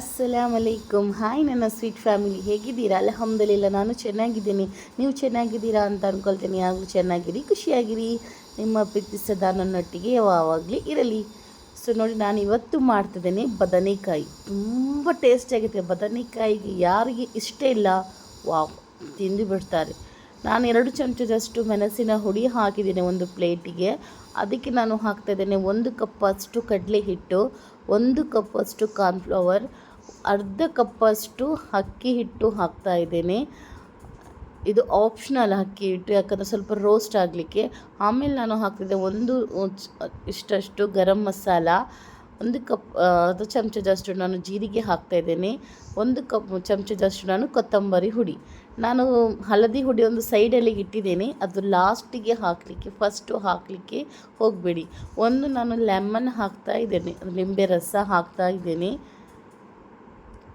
ಅಸ್ಸಲಾಮ್ ಅಲೈಕುಮ್ ಹಾಯ್ ನನ್ನ sweet family ಹೇಗಿದ್ದೀರಾ? ಅಲ್ಹಮ್ದುಲಿಲ್ಲ, ನಾನು ಚೆನ್ನಾಗಿದ್ದೀನಿ. ನೀವು ಚೆನ್ನಾಗಿದ್ದೀರಾ ಅಂತ ಅಂದ್ಕೊಳ್ತೀನಿ ಯಾವಾಗಲೂ ಚೆನ್ನಾಗಿರಿ, ಖುಷಿಯಾಗಿರಿ. ನಿಮ್ಮ ಪ್ರೀತಿ ಸದಾ ನನ್ನೊಟ್ಟಿಗೆ ಯಾವಾಗಲೂ ಇರಲಿ. ಸೊ ನೋಡಿ, ನಾನು ಇವತ್ತು ಮಾಡ್ತಿದ್ದೇನೆ ಬದನೆಕಾಯಿ. ತುಂಬ ಟೇಸ್ಟಿಯಾಗಿದೆ ಬದನೆಕಾಯಿಗೆ ಯಾರಿಗೆ ಇಷ್ಟ ಇಲ್ಲ, ವಾವ್, ತಿಂದು ಬಿಡ್ತಾರೆ. ನಾನು ಎರಡು ಚಮಚದಷ್ಟು ಮೆಣಸಿನ ಹುಡಿ ಹಾಕಿದ್ದೀನಿ ಒಂದು ಪ್ಲೇಟಿಗೆ. ಅದಕ್ಕೆ ನಾನು ಹಾಕ್ತಾಯಿದ್ದೇನೆ ಒಂದು ಕಪ್ಪಷ್ಟು ಕಡಲೆ ಹಿಟ್ಟು ಒಂದು ಕಪ್ಪಷ್ಟು ಕಾರ್ನ್ಫ್ಲವರ್ ಅರ್ಧ ಕಪ್ಪಷ್ಟು ಅಕ್ಕಿ ಹಿಟ್ಟು ಹಾಕ್ತಾ ಇದ್ದೇನೆ. ಇದು ಆಪ್ಷನಲ್ ಅಕ್ಕಿ ಹಿಟ್ಟು, ಯಾಕಂದರೆ ಸ್ವಲ್ಪ ರೋಸ್ಟ್ ಆಗಲಿಕ್ಕೆ. ಆಮೇಲೆ ನಾನು ಹಾಕ್ತಿದ್ದೆ ಒಂದು ಇಷ್ಟಷ್ಟು ಗರಂ ಮಸಾಲ, ಒಂದು ಕಪ್ ಅದು ಚಮಚದಷ್ಟು ನಾನು ಜೀರಿಗೆ ಹಾಕ್ತಾ ಇದ್ದೇನೆ. ಒಂದು ಕಪ್ ಚಮಚದಷ್ಟು ನಾನು ಕೊತ್ತಂಬರಿ ಹುಡಿ. ನಾನು ಹಳದಿ ಹುಡಿ ಒಂದು ಸೈಡಲ್ಲಿ ಇಟ್ಟಿದ್ದೇನೆ. ಅದು ಲಾಸ್ಟಿಗೆ ಹಾಕಲಿಕ್ಕೆ ಫಸ್ಟು ಹಾಕಲಿಕ್ಕೆ ಹೋಗಬೇಡಿ. ಒಂದು ನಾನು ಲೆಮನ್ ಹಾಕ್ತಾ ಇದ್ದೇನೆ ಲಿಂಬೆ ರಸ ಹಾಕ್ತಾ ಇದ್ದೇನೆ.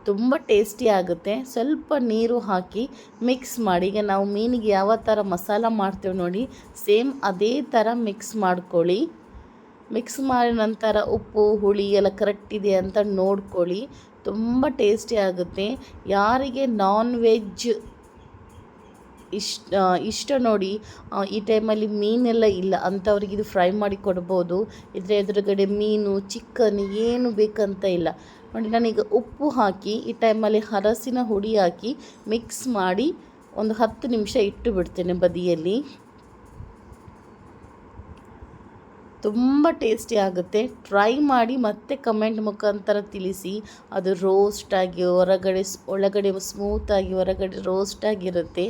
ತುಂಬ ಟೇಸ್ಟಿ ಆಗುತ್ತೆ. ಸ್ವಲ್ಪ ನೀರು ಹಾಕಿ ಮಿಕ್ಸ್ ಮಾಡಿ, ಈಗ ನಾವು ಮೀನಿಗೆ ಯಾವ ಥರ ಮಸಾಲ ಮಾಡ್ತೇವೆ ನೋಡಿ, ಸೇಮ್ ಅದೇ ಥರ ಮಿಕ್ಸ್ ಮಾಡ್ಕೊಳ್ಳಿ. ಮಿಕ್ಸ್ ಮಾಡಿದ ನಂತರ ಉಪ್ಪು, ಹುಳಿ ಎಲ್ಲ ಕರೆಕ್ಟ್ ಇದೆ ಅಂತ ನೋಡ್ಕೊಳ್ಳಿ. ತುಂಬ ಟೇಸ್ಟಿ ಆಗುತ್ತೆ. ಯಾರಿಗೆ ನಾನ್ ವೆಜ್ ಇಷ್ಟ ಇಷ್ಟ ನೋಡಿ ಈ ಟೈಮಲ್ಲಿ ಮೀನೆಲ್ಲ ಇಲ್ಲ, ಅಂಥವ್ರಿಗೆ ಇದು ಫ್ರೈ ಮಾಡಿ ಕೊಡ್ಬೋದು. ಇದರ ಎದುರುಗಡೆ ಮೀನು, ಚಿಕನ್ ಏನು ಬೇಕಂತ ಇಲ್ಲ. ನೋಡಿ, ನಾನೀಗ ಉಪ್ಪು ಹಾಕಿ, ಈ ಟೈಮಲ್ಲಿ ಹರಸಿನ ಹುಡಿ ಹಾಕಿ ಮಿಕ್ಸ್ ಮಾಡಿ ಒಂದು ಹತ್ತು ನಿಮಿಷ ಇಟ್ಟು ಬಿಡ್ತೇನೆ ಬದಿಯಲ್ಲಿ. ತುಂಬ ಟೇಸ್ಟಿ ಆಗುತ್ತೆ. ಟ್ರೈ ಮಾಡಿ ಮತ್ತೆ ಕಮೆಂಟ್ ಮುಖಾಂತರ ತಿಳಿಸಿ. ಅದು ರೋಸ್ಟಾಗಿ ಹೊರಗಡೆ ಒಳಗಡೆ ಸ್ಮೂತಾಗಿ ಹೊರಗಡೆ ರೋಸ್ಟಾಗಿರುತ್ತೆ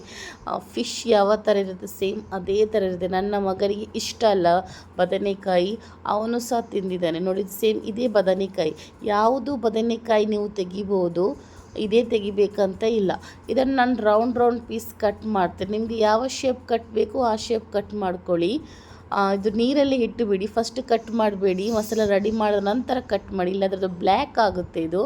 ಫಿಶ್ ಯಾವ ಥರ ಇರುತ್ತೆ ಸೇಮ್ ಅದೇ ಥರ ಇರುತ್ತೆ. ನನ್ನ ಮಗನಿಗೆ ಇಷ್ಟ ಅಲ್ಲ ಬದನೆಕಾಯಿ. ಅವನು ಸಹ ತಿಂದಿದ್ದಾನೆ. ನೋಡಿ ಸೇಮ್ ಇದೇ ಬದನೆಕಾಯಿ. ಯಾವುದು ಬದನೆಕಾಯಿ ನೀವು ತೆಗಿಬೋದು, ಇದೇ ತೆಗಿಬೇಕಂತ ಇಲ್ಲ. ಇದನ್ನು ನಾನು ರೌಂಡ್ ರೌಂಡ್ ಪೀಸ್ ಕಟ್ ಮಾಡ್ತೇನೆ. ನಿಮಗೆ ಯಾವ ಶೇಪ್ ಕಟ್ ಬೇಕು ಆ ಶೇಪ್ ಕಟ್ ಮಾಡ್ಕೊಳ್ಳಿ. ಇದು ನೀರಲ್ಲಿ ಇಟ್ಟು ಬಿಡಿ ಫಸ್ಟ್ ಕಟ್ ಮಾಡಬೇಡಿ, ಮಸಾಲ ರೆಡಿ ಮಾಡಿದ ನಂತರ ಕಟ್ ಮಾಡಿ ಇಲ್ಲದ್ರದ್ದು ಬ್ಲ್ಯಾಕ್ ಆಗುತ್ತೆ ಇದು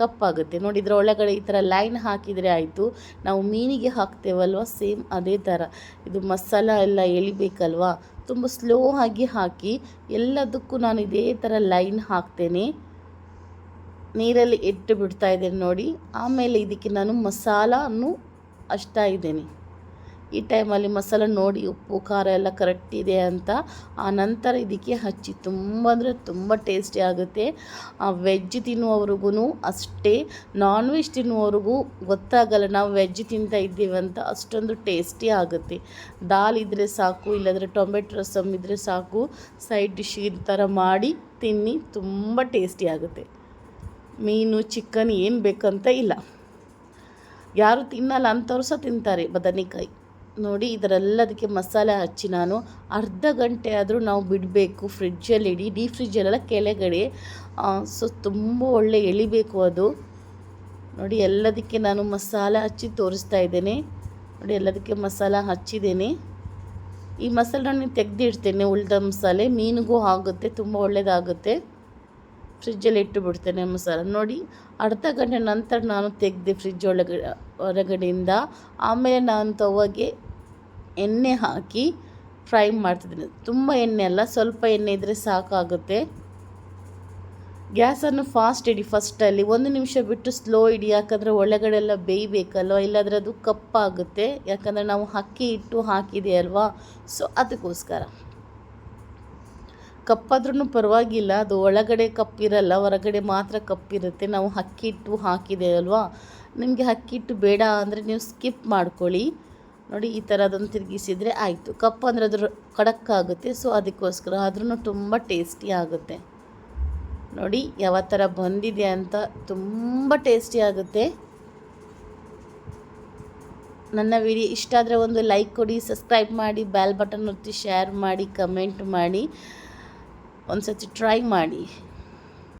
ಕಪ್ಪಾಗುತ್ತೆ ನೋಡಿ, ಇದರ ಒಳಗಡೆ ಈ ಥರ ಲೈನ್ ಹಾಕಿದರೆ ಆಯಿತು. ನಾವು ಮೀನಿಗೆ ಹಾಕ್ತೇವಲ್ವ? ಸೇಮ್ ಅದೇ ಥರ ಇದು ಮಸಾಲ ಎಲ್ಲ ಎಳಿಬೇಕಲ್ವ? ತುಂಬ ಸ್ಲೋ ಆಗಿ ಹಾಕಿ, ಎಲ್ಲದಕ್ಕೂ ನಾನು ಇದೇ ಥರ ಲೈನ್ ಹಾಕ್ತೇನೆ. ನೀರಲ್ಲಿ ಇಟ್ಟು ಬಿಡ್ತಾ ಇದ್ದೇನೆ ನೋಡಿ. ಆಮೇಲೆ ಇದಕ್ಕೆ ನಾನು ಮಸಾಲನ್ನು ಹಚ್ತಾ ಇದ್ದೇನೆ. ಈ ಟೈಮಲ್ಲಿ ಮಸಾಲೆ ನೋಡಿ ಉಪ್ಪು, ಖಾರ ಎಲ್ಲ ಕರೆಕ್ಟ್ ಇದೆ ಅಂತ. ಆ ನಂತರ ಇದಕ್ಕೆ ಹಚ್ಚಿ ತುಂಬ ಅಂದರೆ ತುಂಬ ಟೇಸ್ಟಿ ಆಗುತ್ತೆ. ವೆಜ್ ತಿನ್ನುವವ್ರಿಗೂ ಅಷ್ಟೇ ನಾನ್ ವೆಜ್ ತಿನ್ನುವವ್ರಿಗೂ ಗೊತ್ತಾಗಲ್ಲ ನಾವು ವೆಜ್ ತಿಂತಾ ಇದ್ದೀವಿ ಅಂತ ಅಷ್ಟೊಂದು ಟೇಸ್ಟಿ ಆಗುತ್ತೆ. ದಾಲ್ ಇದ್ದರೆ ಸಾಕು, ಇಲ್ಲಾಂದರೆ ಟೊಮೆಟೊ ರಸಮ್ ಇದ್ದರೆ ಸಾಕು ಸೈಡ್ ಡಿಶ್ ಈ ಥರ ಮಾಡಿ ತಿನ್ನಿ ತುಂಬ ಟೇಸ್ಟಿ ಆಗುತ್ತೆ. ಮೀನು ಚಿಕನ್ ಏನು ಬೇಕಂತ ಇಲ್ಲ. ಯಾರು ತಿನ್ನಲ್ಲ ಅಂಥವ್ರು ಸಹ ತಿಂತಾರೆ ಬದನೆಕಾಯಿ. ನೋಡಿ, ಇದರೆಲ್ಲದಕ್ಕೆ ಮಸಾಲೆ ಹಚ್ಚಿ ನಾನು ಅರ್ಧ ಗಂಟೆ ಆದರೂ ನಾವು ಬಿಡಬೇಕು. ಫ್ರಿಡ್ಜಲ್ಲಿ ಇಡಿ, ಡೀಪ್ ಫ್ರಿಡ್ಜಲ್ಲೆಲ್ಲ ಕೆಳಗಡೆ ಸೊ ತುಂಬ ಒಳ್ಳೆ ಎಳಿಬೇಕು ಅದು. ನೋಡಿ, ಎಲ್ಲದಕ್ಕೆ ನಾನು ಮಸಾಲೆ ಹಚ್ಚಿ ತೋರಿಸ್ತಾ ಇದ್ದೇನೆ. ನೋಡಿ, ಎಲ್ಲದಕ್ಕೆ ಮಸಾಲ ಹಚ್ಚಿದ್ದೇನೆ. ಈ ಮಸಾಲೆ ನಾನು ತೆಗೆದಿಡ್ತೇನೆ ಉಳಿದ ಮಸಾಲೆ. ಮೀನಿಗೂ ಆಗುತ್ತೆ, ತುಂಬ ಒಳ್ಳೆಯದಾಗುತ್ತೆ ಫ್ರಿಜ್ಜಲ್ಲಿ ಇಟ್ಟು ಬಿಡ್ತೇನೆ ಮಸಾಲ. ನೋಡಿ, ಅರ್ಧ ಗಂಟೆ ನಂತರ ನಾನು ತೆಗೆದೆ ಫ್ರಿಡ್ಜ್ ಒಳಗಡೆ ಹೊರಗಡೆಯಿಂದ ಆಮೇಲೆ ನಾನು ತವಾಗೆ ಎಣ್ಣೆ ಹಾಕಿ ಫ್ರೈ ಮಾಡ್ತಿದ್ದೀನಿ. ತುಂಬ ಎಣ್ಣೆ ಅಲ್ಲ, ಸ್ವಲ್ಪ ಎಣ್ಣೆ ಇದ್ದರೆ ಸಾಕಾಗುತ್ತೆ. ಗ್ಯಾಸನ್ನು ಫಾಸ್ಟ್ ಇಡಿ ಫಸ್ಟಲ್ಲಿ. ಒಂದು ನಿಮಿಷ ಬಿಟ್ಟು ಸ್ಲೋ ಇಡಿ, ಯಾಕಂದರೆ ಒಳಗಡೆ ಎಲ್ಲ ಬೇಯಬೇಕಲ್ವ? ಇಲ್ಲಾಂದರೆ ಅದು ಕಪ್ಪಾಗುತ್ತೆ. ಯಾಕಂದರೆ ನಾವು ಅಕ್ಕಿ ಇಟ್ಟು ಹಾಕಿದೆ ಅಲ್ವಾ? ಸೊ ಅದಕ್ಕೋಸ್ಕರ. ಕಪ್ಪಾದ್ರೂ ಪರವಾಗಿಲ್ಲ, ಅದು ಒಳಗಡೆ ಕಪ್ಪಿರಲ್ಲ, ಹೊರಗಡೆ ಮಾತ್ರ ಕಪ್ಪಿರುತ್ತೆ. ನಾವು ಅಕ್ಕಿ ಇಟ್ಟು ಹಾಕಿದೆ ಅಲ್ವಾ? ನಿಮಗೆ ಹಕ್ಕಿಟ್ಟು ಬೇಡ ಅಂದರೆ ನೀವು ಸ್ಕಿಪ್ ಮಾಡ್ಕೊಳ್ಳಿ. ನೋಡಿ, ಈ ಥರ ಅದನ್ನು ತಿರುಗಿಸಿದರೆ ಆಯಿತು. ಕಪ್ಪು ಅಂದರೆ ಅದ್ರ ಆಗುತ್ತೆ ಸೊ ಅದಕ್ಕೋಸ್ಕರ ಆದ್ರೂ ತುಂಬ ಟೇಸ್ಟಿ ಆಗುತ್ತೆ. ನೋಡಿ, ಯಾವ ಥರ ಬಂದಿದೆ ಅಂತ ತುಂಬ ಟೇಸ್ಟಿ ಆಗುತ್ತೆ. ನನ್ನ ವಿಡಿಯೋ ಇಷ್ಟ ಆದರೆ ಒಂದು ಲೈಕ್ ಕೊಡಿ ಸಬ್ಸ್ಕ್ರೈಬ್ ಮಾಡಿ ಬ್ಯಾಲ್ ಬಟನ್ ಒತ್ತಿ ಶೇರ್ ಮಾಡಿ ಕಮೆಂಟ್ ಮಾಡಿ. ಒಂದು ಸತಿ ಟ್ರೈ ಮಾಡಿ.